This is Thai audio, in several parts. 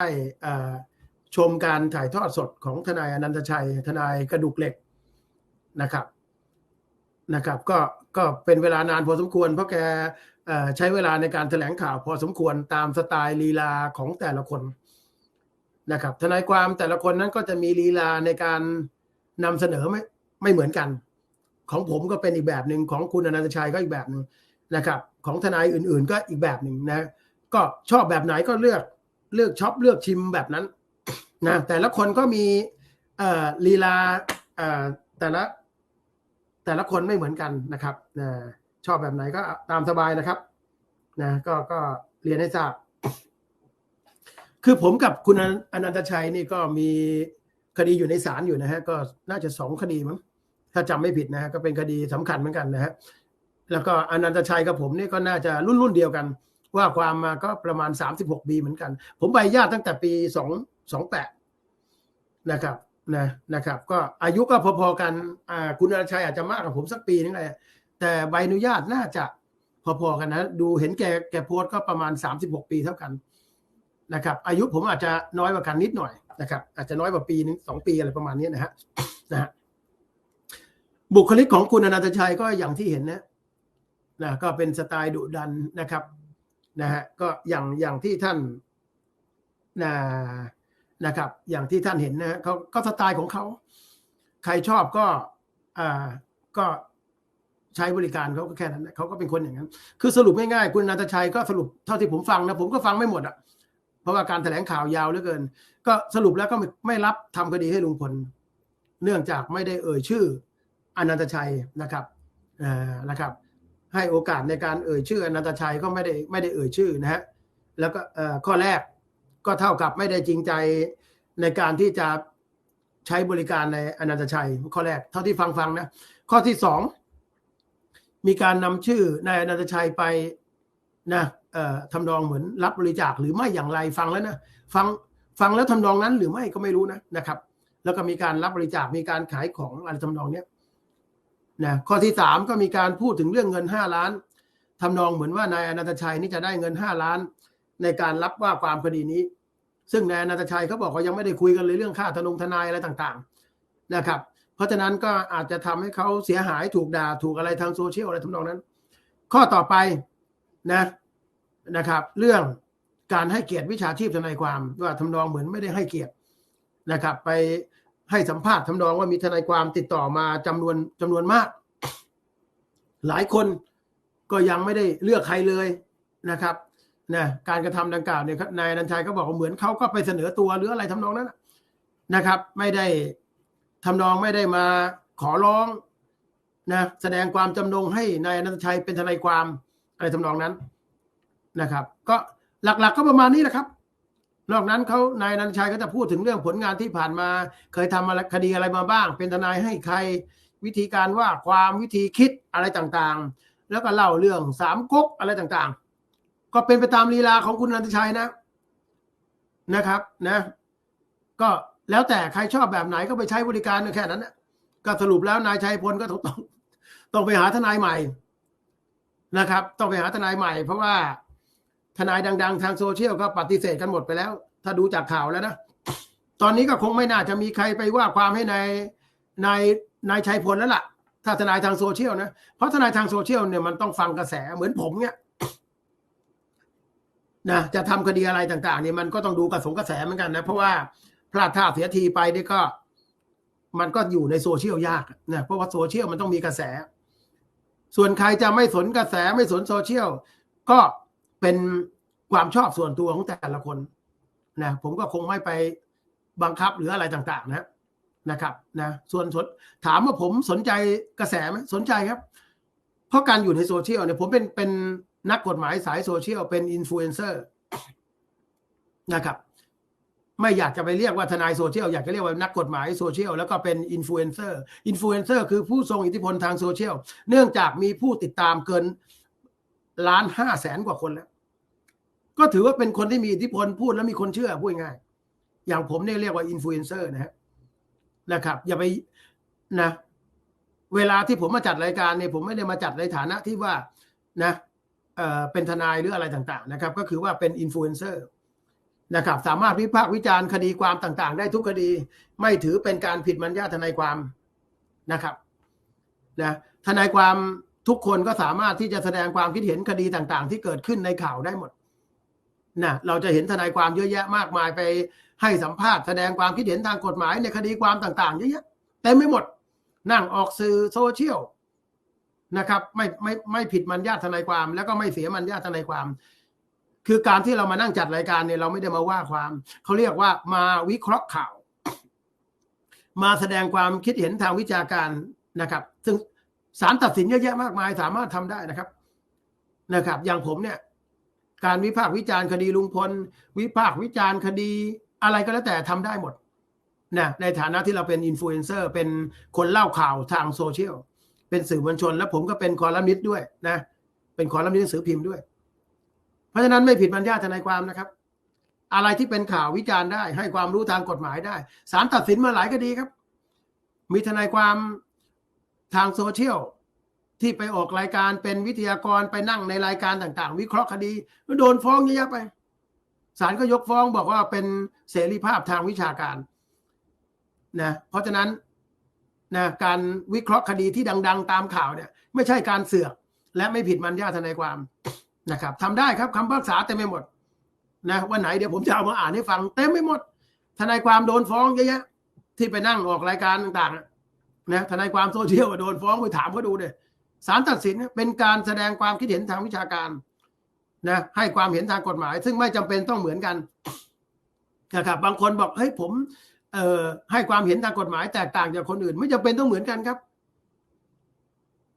ได้ชมการถ่ายทอดสดของทนายอนันตชัย ทนายกระดูกเหล็กนะครับนะครับ ก็ก็เป็นเวลานานพอสมควร เพราะแกใช้เวลาในการแถลงข่าวพอสมควรตามสไตล์ลีลาของแต่ละคนนะครับทนายความแต่ละคนนั้นก็จะมีลีลาในการนำเสนอไม่ไม่เหมือนกัน ของผมก็เป็นอีกแบบหนึ่งของคุณอนันตชัยก็อีกแบบหนึ่งนะครับ ของทนายอื่นๆ ก็อีกแบบหนึ่งนะ ก็ชอบแบบไหนก็เลือก เลือกช็อปเลือกชิมแบบนั้นนะแต่ละคนก็มีลีลาแต่ละแต่ละคนไม่เหมือนกันนะครับนะชอบแบบไหนก็ตามสบายนะครับนะก็ก็เรียนให้ทราบ คือผมกับคุณอนันตชัยนี่ก็มีคดีอยู่ในศาลอยู่นะฮะก็น่าจะสองคดีมั้งถ้าจำไม่ผิดนะฮะก็เป็นคดีสำคัญเหมือนกันนะฮะแล้วก็อนันตชัยกับผมนี่ก็น่าจะรุ่นรุ่นเดียวกัน ว่าความมาก็ประมาณสามสิบหกปีเหมือนกัน ผมใบญาติตั้งแต่ปีสองสองแปดนะครับนะนะครับ ก็อายุก็พอๆกันอ่าคุณอนันตชัยอาจจะมากกว่าผมสักปีนึงเลยแต่ใบอนุญาตน่าจะพอๆกันนะ ดูเห็นแกแกโพสก็ประมาณสามสิบหกปีเท่ากันนะครับ อายุผมอาจจะน้อยกว่ากันนิดหน่อยนะครับ อาจจะน้อยกว่าปีนึงสองปีอะไรประมาณนี้นะฮะนะฮะบุคลิกของคุณอนันตชัยก็อย่างที่เห็นนะนะก็เป็นสไตล์ดุดันนะครับ นะฮะก็อย่างอย่างที่ท่านนะนะครับ อย่างที่ท่านเห็นนะเขาก็สไตล์ของเขา ใครชอบก็อ่าก็ใช้บริการเขาก็แค่นั้นเขาก็เป็นคนอย่างนั้น คือสรุปง่ายๆคุณนันทชัยก็สรุปเท่าที่ผมฟังนะผมก็ฟังไม่หมดอะเพราะว่าการแถลงข่าวยาวเหลือเกิน ก็สรุปแล้วก็ไม่รับทำคดีให้ลุงพล เนื่องจากไม่ได้เอ่ยชื่ออนันตชัยนะครับอ่านะครับ ให้โอกาสในการเอ่ยชื่ออนันตชัยก็ไม่ได้ไม่ได้เอ่ยชื่อนะฮะแล้วก็ข้อแรกก็เท่ากับไม่ได้จริงใจในการที่จะใช้บริการในอนันตชัย ข้อแรกเท่าที่ฟังฟังนะข้อที่สองมีการนำชื่อนายอนันตชัยไปนะทำนองเหมือนรับบริจาคหรือไม่อย่างไรฟังแล้วนะฟังฟังแล้วทำนองนั้นหรือไม่ก็ไม่รู้นะนะครับ แล้วก็มีการรับบริจาคมีการขายของอะไรทำนองเนี้ย นะข้อที่สามก็มีการพูดถึงเรื่องเงินห้าล้านทำนองเหมือนว่านายอนันตชัยนี่จะได้เงินห้าล้าน ในการรับว่าความคดีนี้ ซึ่งนายอนันตชัยเขาบอกว่ายังไม่ได้คุยกันเลยเรื่องค่าทนงทนายอะไรต่างๆนะครับ เพราะฉะนั้นก็อาจจะทำให้เขาเสียหายถูกด่าถูกอะไรทางโซเชียลอะไรทำนองนั้น ข้อต่อไปนะนะครับ เรื่องการให้เกียรติวิชาชีพทนายความว่าทำนองเหมือนไม่ได้ให้เกียรตินะครับ ไป ให้สัมภาษณ์ทำนองว่ามีทนายความติดต่อมาจำนวนจำนวนมาก หลายคนก็ยังไม่ได้เลือกใครเลยนะครับนะการกระทำดังกล่าวเนี่ยนายนันชัยก็บอกว่าเหมือนเขาก็ไปเสนอตัวหรืออะไรทำนองนั้นนะครับ ไม่ได้ทำนองไม่ได้มาขอร้องนะแสดงความจำนงให้นายอนันชัยเป็นทนายความอะไรทำนองนั้นนะครับ ก็หลักๆกก็ประมาณนี้แหละครับ นอกนั้นเขานายนันชัยก็จะพูดถึงเรื่องผลงานที่ผ่านมา เคยทำอะไรคดีอะไรมาบ้าง เป็นทนายให้ใครวิธีการว่าความวิธีคิดอะไรต่างๆ แล้วก็เล่าเรื่องสามก๊กอะไรต่างๆ ก็เป็นไปตามลีลาของคุณนันทชัยนะนะครับนะ ก็แล้วแต่ใครชอบแบบไหนก็ไปใช้บริการแค่นั้นนะก็สรุปแล้วนายชัยพลก็ต้องต้องไปหาทนายใหม่นะครับ ต้องไปหาทนายใหม่ เพราะว่า ทนายดัง ๆ ทางโซเชียลก็ปฏิเสธกันหมดไปแล้ว ถ้าดูจากข่าวแล้วนะ ตอนนี้ก็คงไม่น่าจะมีใครไปว่าความให้นายนายนายชัยพลแล้วล่ะ ถ้าทนายทางโซเชียลนะ เพราะทนายทางโซเชียลเนี่ยมันต้องฟังกระแสเหมือนผมเนี่ยนะจะทำคดีอะไรต่างๆเนี่ยมันก็ต้องดูกระสงกระแสเหมือนกันนะ เพราะว่าพลาดท่าเสียทีไปนี่ก็ มันก็อยู่ในโซเชียลยากนะเพราะว่าโซเชียลมันต้องมีกระแส ส่วนใครจะไม่สนกระแสไม่สนโซเชียลก็ เป็นความชอบส่วนตัวของแต่ละคนนะผมก็คงไม่ไปบังคับหรืออะไรต่าง ๆ นะนะครับนะส่วนสนถามว่าผมสนใจกระแสไหมสนใจครับ เพราะการอยู่ในโซเชียลเนี่ยผมเป็นเป็นนักกฎหมายสายโซเชียลเป็นอินฟลูเอนเซอร์นะครับ ไม่อยากจะไปเรียกว่าทนายโซเชียลอยากจะเรียกว่านักกฎหมายโซเชียลแล้วก็เป็นอินฟลูเอนเซอร์อินฟลูเอนเซอร์คือผู้ทรงอิทธิพลทางโซเชียลเนื่องจากมีผู้ติดตามเกินล้านห้าแสนกว่าคนแล้ว ก็ถือว่าเป็นคนที่มีอิทธิพลพูดแล้วมีคนเชื่อพูดง่าย อย่างผมเนี่ยเรียกว่าอินฟลูเอนเซอร์นะฮะนะครับ อย่าไปนะ เวลาที่ผมมาจัดรายการเนี่ยผมไม่ได้มาจัดในฐานะที่ว่านะเอ่อเป็นทนายหรืออะไรต่างๆนะครับ ก็คือว่าเป็นอินฟลูเอนเซอร์นะครับ สามารถวิพากษ์วิจารณ์คดีความต่างๆ ได้ทุกคดี ไม่ถือเป็นการผิดมัญญาทนายความนะครับนะทนายความทุกคนก็สามารถที่จะแสดงความคิดเห็นคดีต่างๆ ที่เกิดขึ้นในข่าวได้หมด นะเราจะเห็นทนายความเยอะแยะมากมายไปให้สัมภาษณ์แสดงความคิดเห็นทางกฎหมายในคดีความต่าง ๆ เยอะแยะเต็มไม่หมดนั่งออกสื่อโซเชียลนะครับ ไม่ไม่ไม่ผิดมัญญาทนายความ แล้วก็ไม่เสียมัญญาทนายความ คือการที่เรามานั่งจัดรายการเนี่ยเราไม่ได้มาว่าความเขาเรียกว่ามาวิเคราะห์ข่าว มาแสดงความคิดเห็นทางวิชาการนะครับ ซึ่งศาลตัดสินเยอะแยะมากมายสามารถทำได้นะครับนะครับ อย่างผมเนี่ย การวิพากษ์วิจารณ์คดีลุงพล วิพากษ์วิจารณ์คดีอะไรก็แล้วแต่ทำได้หมดนะในฐานะที่เราเป็นอินฟลูเอนเซอร์เป็นคนเล่าข่าวทางโซเชียลเป็นสื่อมวลชน แล้วผมก็เป็นคอลัมนิสต์ด้วยนะ เป็นคอลัมนิสต์หนังสือพิมพ์ด้วย เพราะฉะนั้นไม่ผิดบัญญัติทนายความนะครับ อะไรที่เป็นข่าววิจารณ์ได้ ให้ความรู้ทางกฎหมายได้ศาลตัดสินมาหลายคดีครับ มีทนายความทางโซเชียล ที่ไปออกรายการเป็นวิทยากรไปนั่งในรายการต่างๆ วิเคราะห์คดีก็โดนฟ้องเยอะแยะไปศาลก็ยกฟ้องบอกว่าเป็นเสรีภาพทางวิชาการนะเพราะฉะนั้นนะการวิเคราะห์คดีที่ดัง ๆ ตามข่าวเนี่ย ไม่ใช่การเสือก และไม่ผิดมันญาทนายความนะครับทำได้ครับคำพิพากษาเต็มไปหมดนะวันไหนเดี๋ยวผมจะเอามาอ่านให้ฟังเต็มไปหมด ทนายความโดนฟ้องเยอะแยะที่ไปนั่งออกรายการต่างๆนะทนายความโซเชียลโดนฟ้องไปถามเขาดูเลย ศาลตัดสินเป็นการแสดงความคิดเห็นทางวิชาการนะให้ความเห็นทางกฎหมาย ซึ่งไม่จำเป็นต้องเหมือนกันนะครับบางคนบอกเฮ้ยผมเอ่อให้ความเห็นทางกฎหมายแตกต่างจากคนอื่น ไม่จำเป็นต้องเหมือนกันครับ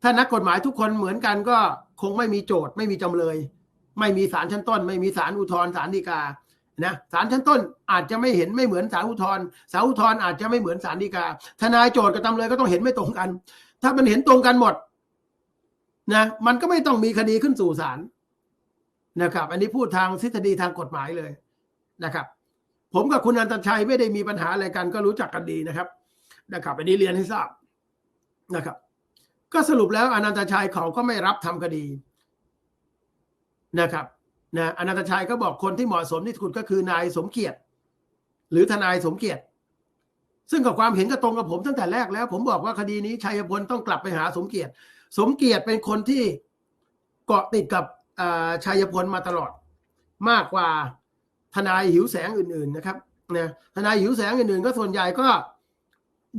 ถ้านักกฎหมายทุกคนเหมือนกันก็คงไม่มีโจทย์ไม่มีจำเลย ไม่มีศาลชั้นต้น ไม่มีศาลอุทธรณ์ศาลฎีกานะศาลชั้นต้นอาจจะไม่เห็นไม่เหมือนศาลอุทธรณ์ศาลอุทธรณ์อาจจะไม่เหมือนศาลฎีกา ทนายโจทย์กับจำเลยก็ต้องเห็นไม่ตรงกัน ถ้ามันเห็นตรงกันหมด นะมันก็ไม่ต้องมีคดีขึ้นสู่ศาลนะครับ อันนี้พูดทางทฤษฎีทางกฎหมายเลยนะครับ ผมกับคุณอันตชัยไม่ได้มีปัญหาอะไรกันก็รู้จักกันดีนะครับนะครับ อันนี้เรียนให้ทราบนะครับ ก็สรุปแล้วอนันตชัยเขาก็ไม่รับทำคดีนะครับนะอนันตชัยก็บอกคนที่เหมาะสมที่สุดก็คือนายสมเกียรติ หรือทนายสมเกียรติ ซึ่งกับความเห็นก็ตรงกับผมตั้งแต่แรกแล้ว ผมบอกว่าคดีนี้ชัยพลต้องกลับไปหาสมเกียรติ สมเกียรติเป็นคนที่เกาะติดกับชัยพลมาตลอด มากกว่าทนายหิวแสงอื่นๆนะครับนะทนายหิวแสงอื่นๆ ก็ส่วนใหญ่ก็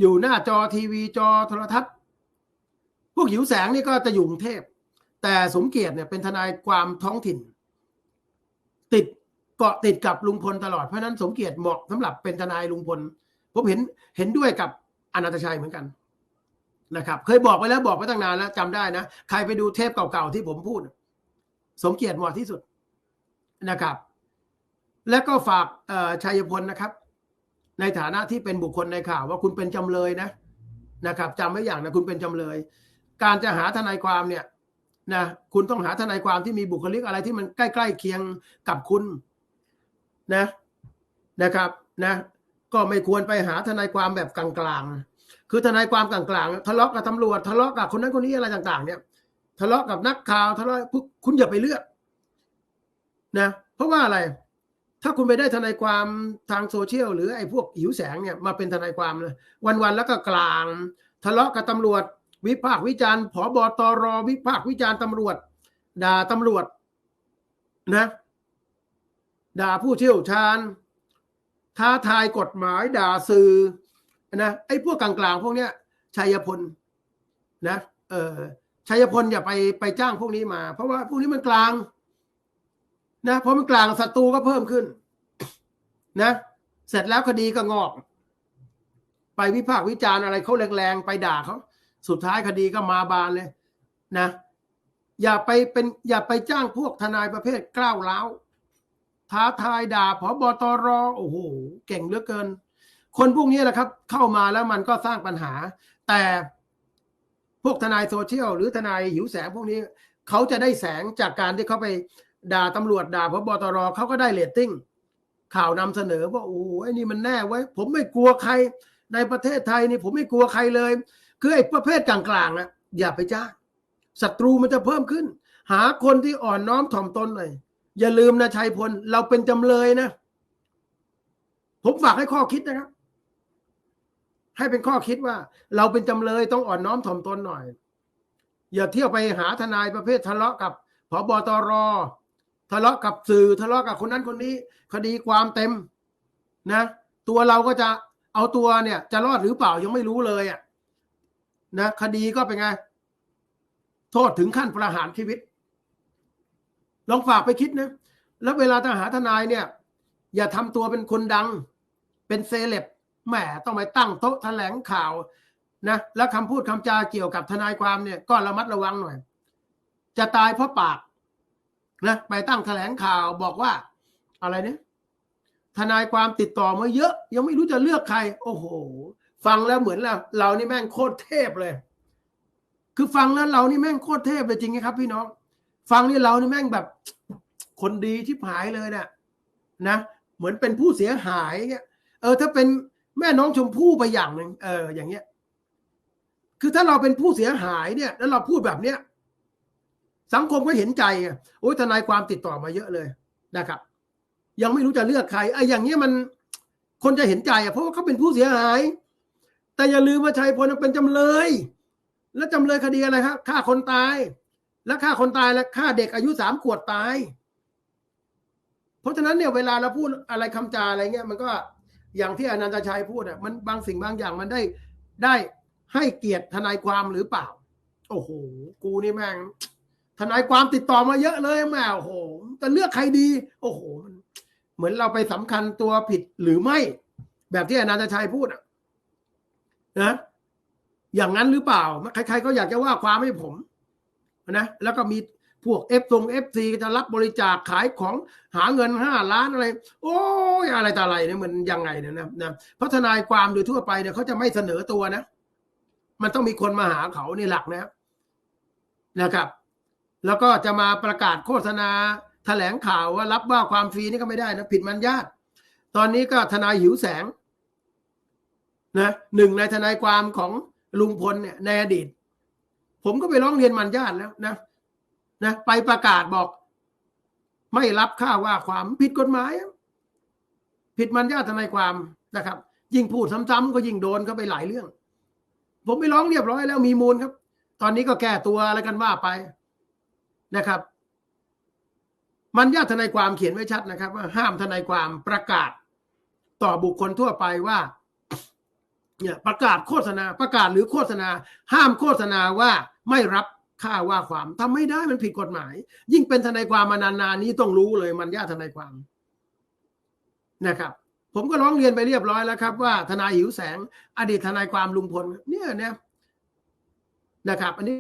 อยู่หน้าจอทีวีจอโทรทัศน์ พวกหิวแสงนี่ก็จะอยู่กรุงเทพ แต่สมเกียรติเนี่ยเป็นทนายความท้องถิ่น ติดเกาะติดกับลุงพลตลอดเพราะนั้นสมเกียรติเหมาะสำหรับเป็นทนายลุงพลผมเห็นเห็นด้วยกับอนันตชัยเหมือนกัน นะครับ เคยบอกไปแล้วบอกไปตั้งนานแล้วจำได้นะ ใครไปดูเทปเก่าๆที่ผมพูด สมเกียรติเหมาะที่สุดนะครับ และก็ฝากชัยพลนะครับ ในฐานะที่เป็นบุคคลในข่าวว่าคุณเป็นจำเลยนะนะครับจำไว้อย่างนะคุณเป็นจำเลย การจะหาทนายความเนี่ยนะคุณต้องหาทนายความที่มีบุคลิกอะไรที่มันใกล้ๆเคียงกับคุณนะนะครับนะ ก็ไม่ควรไปหาทนายความแบบกลางๆ คือทนายความกลางๆทะเลาะกับตำรวจทะเลาะกับคนนั้นคนนี้อะไรต่าง ๆ เนี่ย ทะเลาะกับนักข่าวทะเลาะคุณอย่าไปเลือกนะเพราะว่าอะไร ถ้าคุณไปได้ทนายความทางโซเชียลหรือไอ้พวกหิวแสงเนี่ยมาเป็นทนายความเลยวันๆแล้วก็กลาง ทะเลาะกับตำรวจ วิพากษ์วิจารณ์ผอบอตรวิพากษ์วิจารณ์ตำรวจด่าตำรวจนะด่าผู้เชี่ยวชาญท้าทายกฎหมายด่าสื่อ นะไอ้พวกกลางๆพวกเนี้ยชัยพลนะเออชัยพลอย่าไปไปจ้างพวกนี้มา เพราะว่าพวกนี้มันกลางนะเพราะมันกลางศัตรูก็เพิ่มขึ้น นะ เสร็จแล้วคดีก็งอก ไปวิพากษ์วิจารณ์อะไรเขาแรงๆไปด่าเขาสุดท้ายคดีก็มาบานเลยนะ อย่าไปเป็นอย่าไปจ้างพวกทนายประเภทกล้าวล้าวท้าทายด่าผบตรโอ้โห เก่งเหลือเกิน คนพวกนี้แหละครับ เข้ามาแล้วมันก็สร้างปัญหา แต่พวกทนายโซเชียลหรือทนายหิวแสงพวกนี้เขาจะได้แสงจากการที่เขาไปด่าตำรวจด่าพบตรเขาก็ได้เรตติ้งข่าวนำเสนอว่าโอ้ไอ้นี่มันแน่ไว้ ผมไม่กลัวใคร ในประเทศไทยนี่ผมไม่กลัวใครเลย คือไอ้ประเภทกลางๆนะอย่าไปจ้าศัตรูมันจะเพิ่มขึ้น หาคนที่อ่อนน้อมถ่อมตนหน่อยอย่าลืมนะชัยพล เราเป็นจำเลยนะ ผมฝากให้ข้อคิดนะครับ ให้เป็นข้อคิดว่า เราเป็นจำเลยต้องอ่อนน้อมถ่อมตนหน่อย อย่าเที่ยวไปหาทนายประเภททะเลาะกับผบตรทะเลาะกับสื่อทะเลาะกับคนนั้นคนนี้ คดีความเต็มนะ ตัวเราก็จะเอาตัวเนี่ย จะรอดหรือเปล่ายังไม่รู้เลยอะนะคดีก็เป็นไง โทษถึงขั้นประหารชีวิต ลองฝากไปคิดนะ แล้วเวลาทหาทนายเนี่ย อย่าทำตัวเป็นคนดัง เป็นเซเลบ แหมต้องไปตั้งโต๊ะแถลงข่าวนะแล้วคำพูดคำจาเกี่ยวกับทนายความเนี่ยก็ระมัดระวังหน่อย จะตายเพราะปากนะไปตั้งแถลงข่าวบอกว่าอะไรเนี่ยทนายความติดต่อมาเยอะ ยังไม่รู้จะเลือกใคร โอ้โห ฟังแล้วเหมือนเราเรานี่แม่งโคตรเทพเลย คือฟังแล้วเรานี่แม่งโคตรเทพเลยจริงไหมครับ พี่น้อง ฟังนี่เรานี่แม่งแบบ คนดีที่หายเลยนะนะเหมือนเป็นผู้เสียหายเงี้ยเออถ้าเป็น แม่น้องชมพู่ไปอย่างหนึ่งเออ อย่างเงี้ย คือถ้าเราเป็นผู้เสียหายเนี่ย แล้วเราพูดแบบเนี้ยสังคมก็เห็นใจไงโอ้ยทนายความติดต่อมาเยอะเลยนะครับ ยังไม่รู้จะเลือกใครไอ้อย่างเงี้ยมันคนจะเห็นใจอะเพราะว่าเขาเป็นผู้เสียหาย แต่อย่าลืมว่าชัยพลเป็นจำเลย แล้วจำเลยคดีอะไรครับฆ่าคนตาย แล้วฆ่าคนตายแล้วฆ่าเด็กอายุสามขวบตาย เพราะฉะนั้นเนี่ยเวลาเราพูดอะไรคำจาอะไรเงี้ยมันก็ อย่างที่อนันตชัยพูดอะมันบางสิ่งบางอย่างมันได้ได้ให้เกียรติทนายความหรือเปล่า โอ้โห กูนี่แม่ง ทนายความติดต่อมาเยอะเลยแม่โอ้โหจะเลือกใครดี โอ้โหมันเหมือนเราไปสำคัญตัวผิดหรือไม่ แบบที่อนันตชัยพูดอะนะอย่างนั้นหรือเปล่า ใครๆก็อยากจะว่าความให้ผมนะแล้วก็มี พวกเอฟทรงเอฟซีจะรับบริจาคขายของหาเงินห้าล้านอะไร โอ้ยอะไรต่ออะไรเนี่ยมันยังไงเนี่ยนะนะเพราะทนายความโดยทั่วไปเนี่ยเขาจะไม่เสนอตัวนะ มันต้องมีคนมาหาเขาในหลักนะนะครับ แล้วก็จะมาประกาศโฆษณาแถลงข่าวว่ารับว่าความฟรีนี่ก็ไม่ได้นะผิดมันญาติ ตอนนี้ก็ทนายหิวแสงนะหนึ่งในทนายความของลุงพลเนี่ยในอดีต ผมก็ไปร้องเรียนมันญาติแล้วนะ นะไปประกาศบอก ไม่รับค่าว่าความผิดกฎหมาย ผิดมันญาติทนายความนะครับ ยิ่งพูดซ้ำๆก็ยิ่งโดนเข้าไปหลายเรื่อง ผมไปร้องเรียบร้อยแล้วมีมูลครับ ตอนนี้ก็แก้ตัวอะไรกันว่าไปนะครับ มันญาติทนายความเขียนไว้ชัดนะครับ ว่าห้ามทนายความประกาศต่อบุคคลทั่วไปว่าเนี่ยประกาศโฆษณาประกาศหรือโฆษณา ห้ามโฆษณาว่าไม่รับ ค่าว่าความทำไม่ได้มันผิดกฎหมาย ยิ่งเป็นทนายความมานานๆนี้ต้องรู้เลยมันยากทนายความนะครับ ผมก็ร้องเรียนไปเรียบร้อยแล้วครับ ว่าทนายหิวแสง อดีตทนายความลุงพลเนี่ยเนี่ยนะครับ อันนี้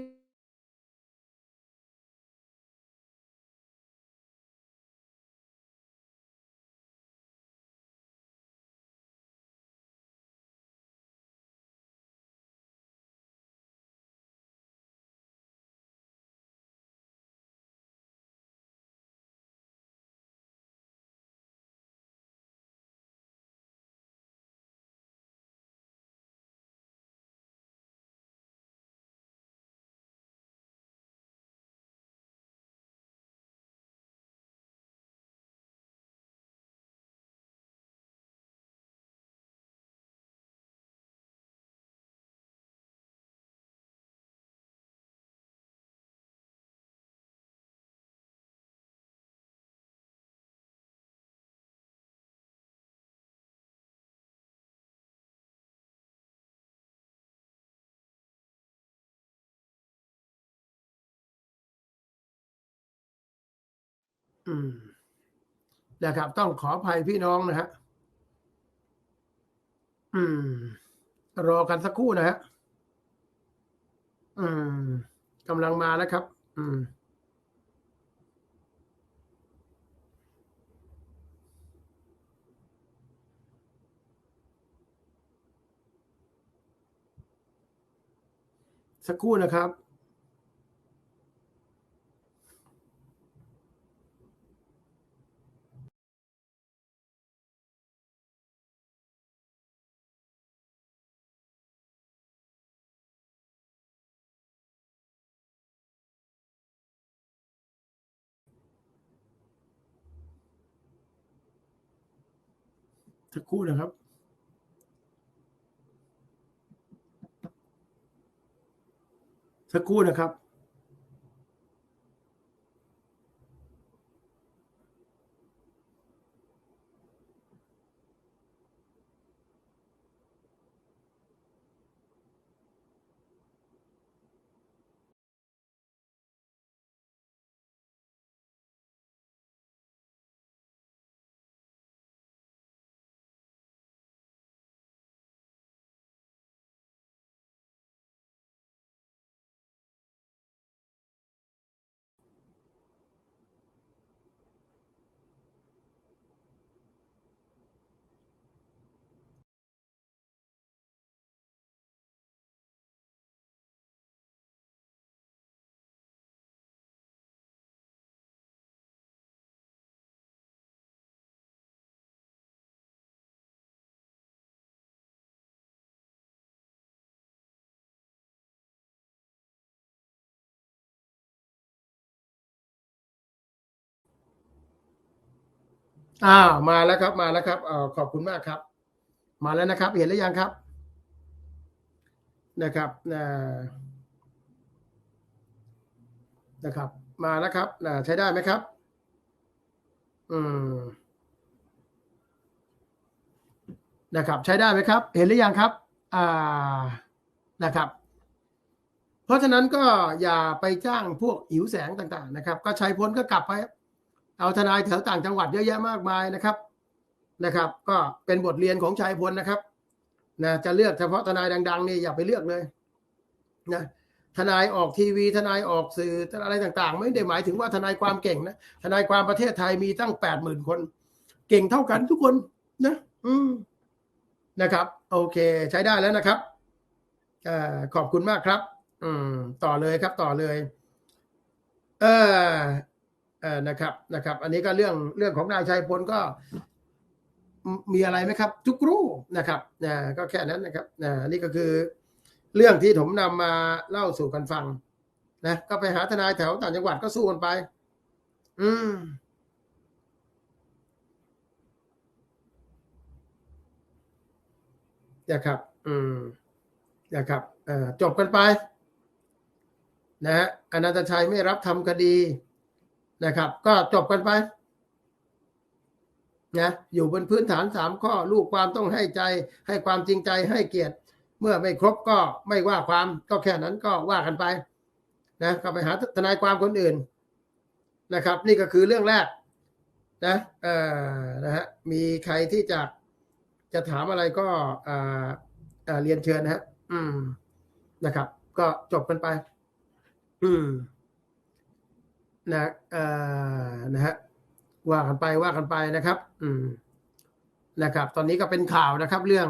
อืมนะครับ ต้องขออภัยพี่น้องนะฮะอืม รอกันสักครู่นะฮะอืมกำลังมาแล้วครับ อืมสักครู่นะครับ สักครู่นะครับสักครู่นะครับ อ้าวมาแล้วครับมาแล้วครับเอ่อขอบคุณมากครับ มาแล้วนะครับ เห็นหรือยังครับ นะครับอ่านะครับ มาแล้วครับใช้ได้ไหมครับ อืมนะครับ ใช้ได้ไหมครับ เห็นหรือยังครับ อ่านะครับ เพราะฉะนั้นก็อย่าไปจ้างพวกหิวแสงต่าง ๆ นะครับ ก็ใช้พ้นก็กลับไป เอาทนายแถวต่างจังหวัดเยอะแยะมากมายนะครับนะครับ ก็เป็นบทเรียนของชายพลนะครับนะจะเลือกเฉพาะทนายดังๆนี่อย่าไปเลือกเลยนะทนายออกทีวี ทนายออกสื่ออะไรต่างๆ ไม่ได้หมายถึงว่าทนายความเก่งนะทนายความประเทศไทยมีตั้งแปดหมื่นคน เก่งเท่ากันทุกคนนะ อืมนะครับ โอเค ใช้ได้แล้วนะครับอขอบคุณมากครับ อืม ต่อเลยครับ ต่อเลย เออเออ นะครับนะครับ อันนี้ก็เรื่องเรื่องของนายชัยพลก็ มีอะไรไหมครับ ทุกรู้นะครับนะก็แค่นั้นนะครับนะนี่ก็คือ เรื่องที่ผมนำมาเล่าสู่กันฟังนะก็ไปหาทนายแถวต่างจังหวัดก็สู้กันไป อืมนะครับ อืมนะครับเอ่อจบกันไป นะฮะอนันตชัยไม่รับทำคดี นะครับ ก็จบกันไปนะอยู่บนพื้นฐานสามข้อลูกความต้องให้ใจ ให้ความจริงใจให้เกียรติ เมื่อไม่ครบก็ไม่ว่าความก็แค่นั้นก็ว่ากันไปนะก็ไปหาทนายความคนอื่นนะครับ นี่ก็คือเรื่องแรกนะเอ่อนะฮะมีใครที่จะจะถามอะไรก็อ่าอ่าเรียนเชิญนะฮะอืมนะครับ ก็จบกันไป อืม นะเออนะฮะว่ากันไปว่ากันไปนะครับ อืมนะครับ ตอนนี้ก็เป็นข่าวนะครับ เรื่อง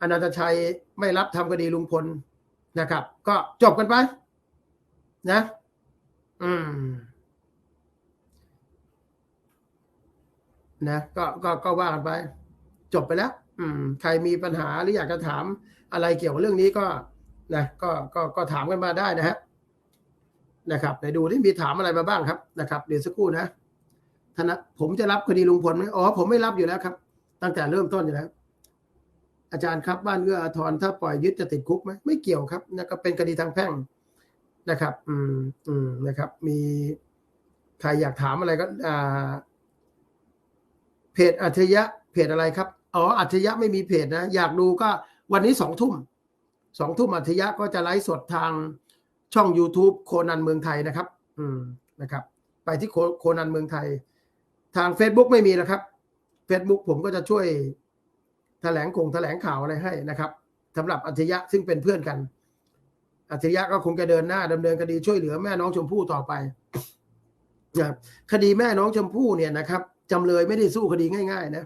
อนันตชัยไม่รับทำคดีลุงพลนะครับ ก็จบกันไป นะ อืม นะ ก็ก็ก็ว่ากันไป จบไปแล้ว อืม ใครมีปัญหาหรืออยากจะถามอะไรเกี่ยวกับเรื่องนี้ก็ นะก็ก็ก็ถามกันมาได้นะฮะ นะครับไหนดูที่มีถามอะไรมาบ้างครับนะครับเดี๋ยวสักครู่นะธนะผมจะรับคดีลุงพลไหมอ๋อผมไม่รับอยู่แล้วครับ ตั้งแต่เริ่มต้นอยู่แล้ว อาจารย์ครับบ้านเอื้ออาทรถ้าปล่อยยึดจะติดคุกไหมไม่เกี่ยวครับนะก็เป็นคดีทางแพ่งนะครับ อืมอืมนะครับ มีใครอยากถามอะไรก็อ่าเพจอัจฉริยะเพจอะไรครับ อ๋ออัจฉริยะไม่มีเพจนะ อยากดูก็วันนี้สองทุ่มสองทุ่มอัจฉริยะก็จะไลฟ์สดทาง ช่อง YouTube โคนันเมืองไทยนะครับ อืมนะครับ ไปที่โคโคนันเมืองไทย ทาง Facebook ไม่มีนะครับ Facebook ผมก็จะช่วยแถลงคงแถลงข่าวอะไรให้นะครับสำหรับอัจฉริยะซึ่งเป็นเพื่อนกันอัจฉริยะก็คงจะเดินหน้าดำเนินคดีช่วยเหลือแม่น้องชมพู่ต่อไปนะครับคดีแม่น้องชมพู่เนี่ยนะครับจำเลยไม่ได้สู้คดีง่าย ๆ นะ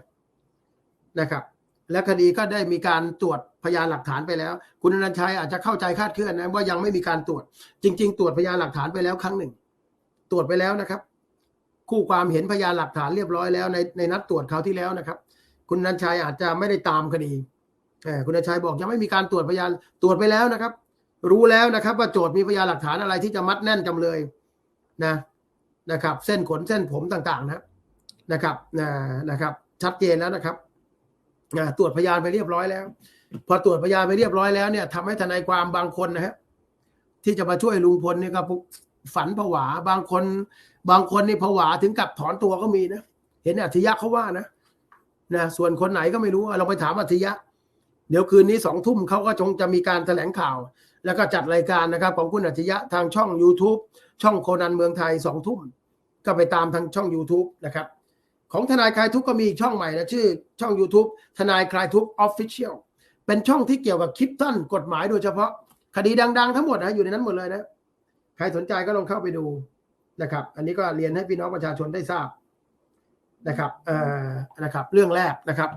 นะครับ และคดีก็ได้มีการตรวจพยานหลักฐานไปแล้ว คุณอนันชัยอาจจะเข้าใจคาดเคลื่อนนะว่ายังไม่มีการตรวจ จริง ๆ ตรวจพยานหลักฐานไปแล้วครั้งหนึ่ง ตรวจไปแล้วนะครับ คู่ความเห็นพยานหลักฐานเรียบร้อยแล้วในในนัดตรวจคราวที่แล้วนะครับ คุณอนันชัยอาจจะไม่ได้ตามคดีคุณอนันชัยบอกยังไม่มีการตรวจพยานตรวจไปแล้วนะครับ รู้แล้วนะครับ ว่าโจทย์มีพยานหลักฐานอะไรที่จะมัดแน่นจำเลยนะนะครับ เส้นขนเส้นผมต่างๆ นะนะครับนะนะครับ ชัดเจนแล้วนะครับ ตรวจพยานไปเรียบร้อยแล้ว พอตรวจพยานไปเรียบร้อยแล้วเนี่ยทำให้ทนายความบางคนนะฮะที่จะมาช่วยลุงพลเนี่ยก็ฝันผวาบางคน บางคนนี่ผวาถึงกับถอนตัวก็มีนะเห็นอัธยะเขาว่านะนะส่วนคนไหนก็ไม่รู้เราไปถามอัธยะ เดี๋ยวคืนนี้สองทุ่มเขาก็คงจะมีการแถลงข่าว แล้วก็จัดรายการนะครับ ของคุณอัธยะทางช่อง YouTube ช่องโคนันเมืองไทยสองทุ่มก็ไปตามทางช่อง YouTube นะครับ ของทนายคลายทุกก็มีช่องใหม่นะชื่อ ช่อง YouTube ทนายคลายทุกออฟฟิเชียลเป็นช่องที่เกี่ยวกับคลิปสั้นกฎหมายโดยเฉพาะคดีดัง ๆ ทั้งหมดนะอยู่ในนั้นหมดเลยนะใครสนใจก็ลองเข้าไปดูนะครับ อันนี้ก็เรียนให้พี่น้องประชาชนได้ทราบนะครับเอ่อนะครับ เรื่องแรกนะครับ